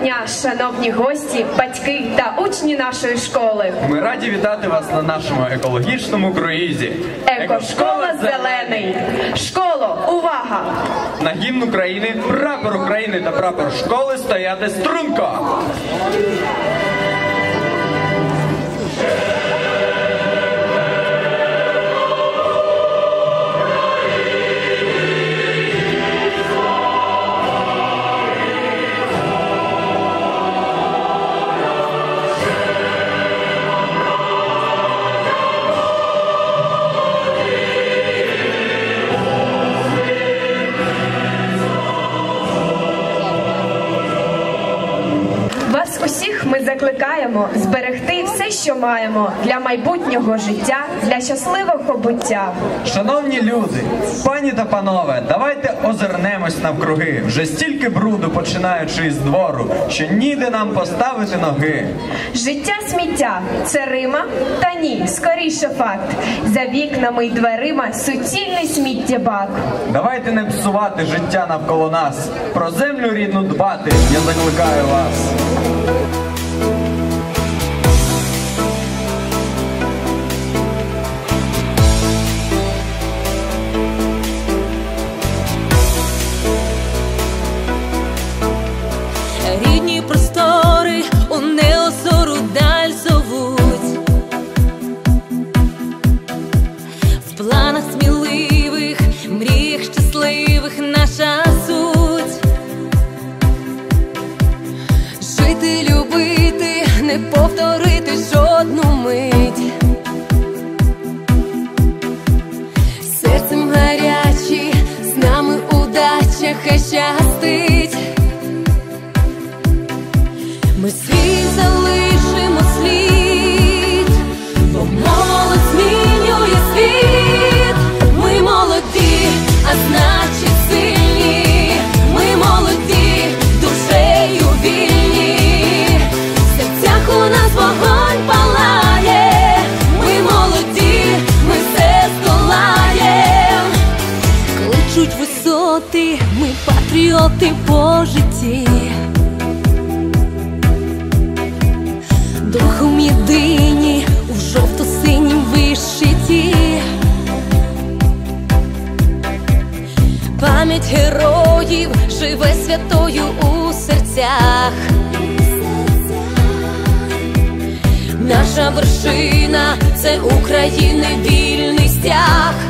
дня, шановні гості, батьки та учні нашої школи. Ми раді вітати вас на нашому екологічному круїзі. Екошкола Зелений. Школо, увага! На гімн України, прапор України та прапор школи стояти струнко. Закликаємо зберегти все, що маємо для майбутнього життя, для щасливого буття. Шановні люди, пані та панове, давайте озирнемось навкруги. Вже стільки бруду, починаючи із двору, що ніде нам поставити ноги. Життя сміття це Рима? Та ні, скоріше факт. За вікнами й дверима суцільний сміттєбак. Давайте не псувати життя навколо нас. Про землю рідну дбати, я закликаю вас. Удача хай живе святою у серцях. Наша вершина це України вільний стяг.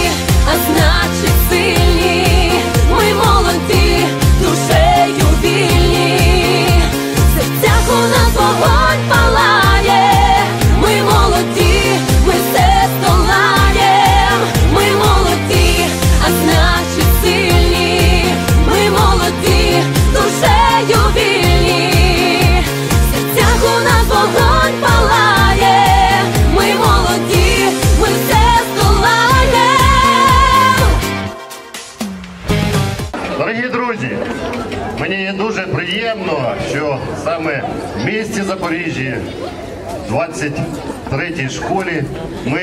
23 школі ми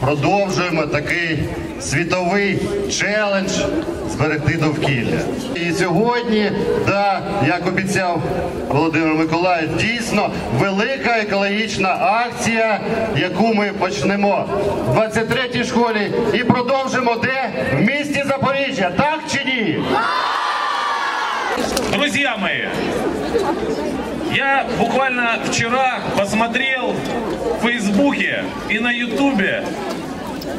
продовжуємо такий світовий челендж зберегти довкілля. І сьогодні, да, як обіцяв Володимир Миколаїв, дійсно велика екологічна акція, яку ми почнемо в 23-й школі і продовжимо де в місті Запоріжжя, так чи ні? Друзі мої! Я буквально вчера посмотрел в Фейсбуке и на Ютубе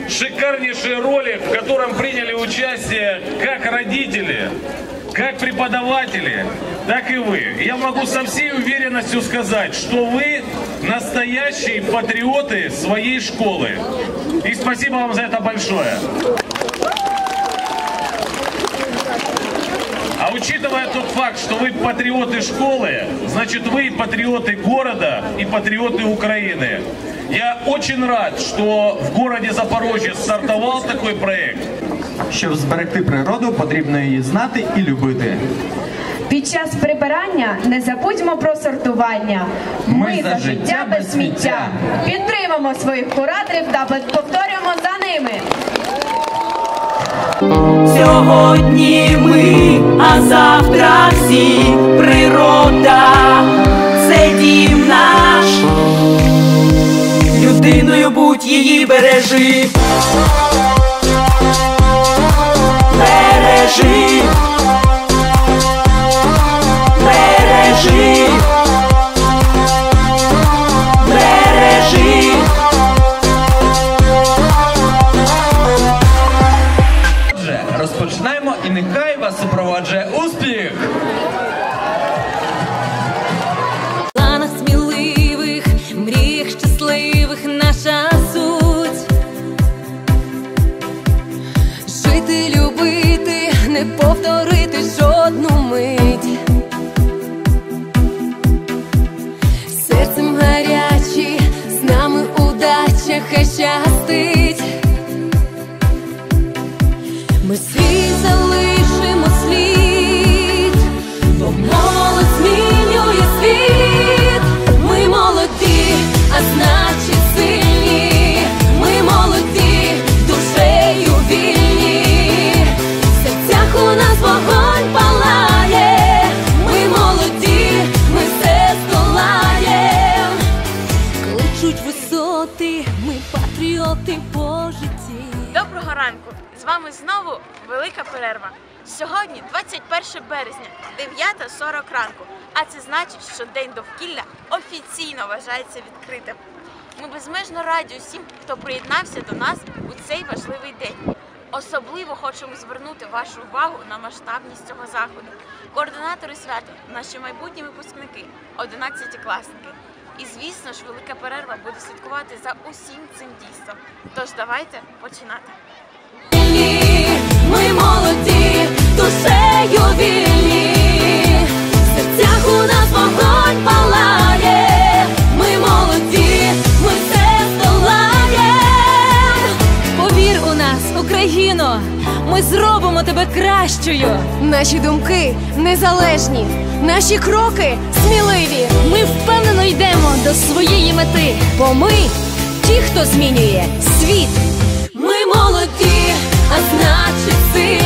шикарнейший ролик, в котором приняли участие как родители, как преподаватели, так и вы. Я могу со всей уверенностью сказать, что вы настоящие патриоты своей школы. И спасибо вам за это большое. учитывая тот факт, что вы патриоты школы, значит вы патриоты города и патриоты Украины. Я очень рад, что в городе Запорожье стартовал такой проект. Щоб зберегти природу, потрібно її знати і любити. Під час прибирання не забудьмо про сортування. Ми за життя без сміття. Підтримаємо своїх кураторів та повторюємо за ними. Сьогодні ми, а завтра всі природа, це дім наш. Людиною будь її бережи. so 21 березня, 9.40 ранку. А це значить, що День довкілля офіційно вважається відкритим. Ми безмежно раді усім, хто приєднався до нас у цей важливий день. Особливо хочемо звернути вашу увагу на масштабність цього заходу. Координатори свята, наші майбутні випускники, 11-класники. І звісно ж, велика перерва буде слідкувати за усім цим дійством. Тож давайте починати. Ми молоді, душею вільні, в серцях у нас вогонь палає. Ми молоді, ми все здолаєм. Повір у нас, Україно, ми зробимо тебе кращою. Наші думки незалежні, наші кроки сміливі. Ми впевнено йдемо до своєї мети, бо ми ті, хто змінює світ. Ми молоді, а значить сильні.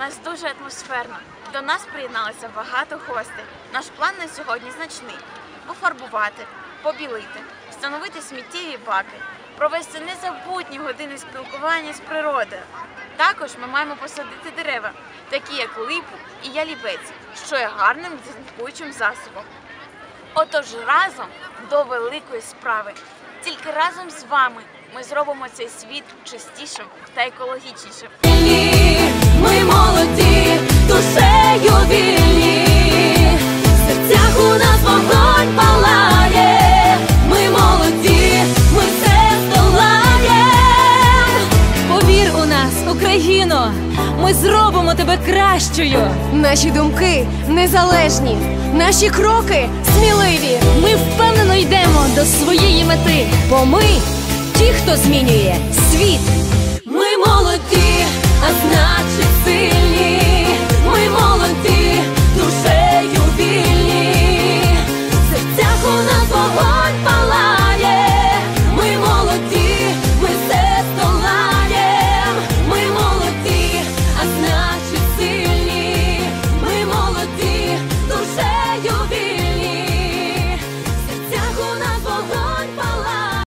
Нас дуже атмосферно. До нас приєдналося багато гостей. Наш план на сьогодні значний: пофарбувати, побілити, встановити сміттєві баки, провести незабутні години спілкування з природою. Також ми маємо посадити дерева, такі як липу і ялівець, що є гарним дезінфікуючим засобом. Отож разом до великої справи. Тільки разом з вами ми зробимо цей світ чистішим та екологічнішим. Ми молоді, душею вільні, в серцях у нас вогонь палає. Ми молоді, ми все здолаєм. Повір у нас, Україно, ми зробимо тебе кращою. Наші думки незалежні, наші кроки сміливі. Ми впевнено йдемо до своєї мети, бо ми ті, хто змінює світ. Ми молоді, а значить сильні.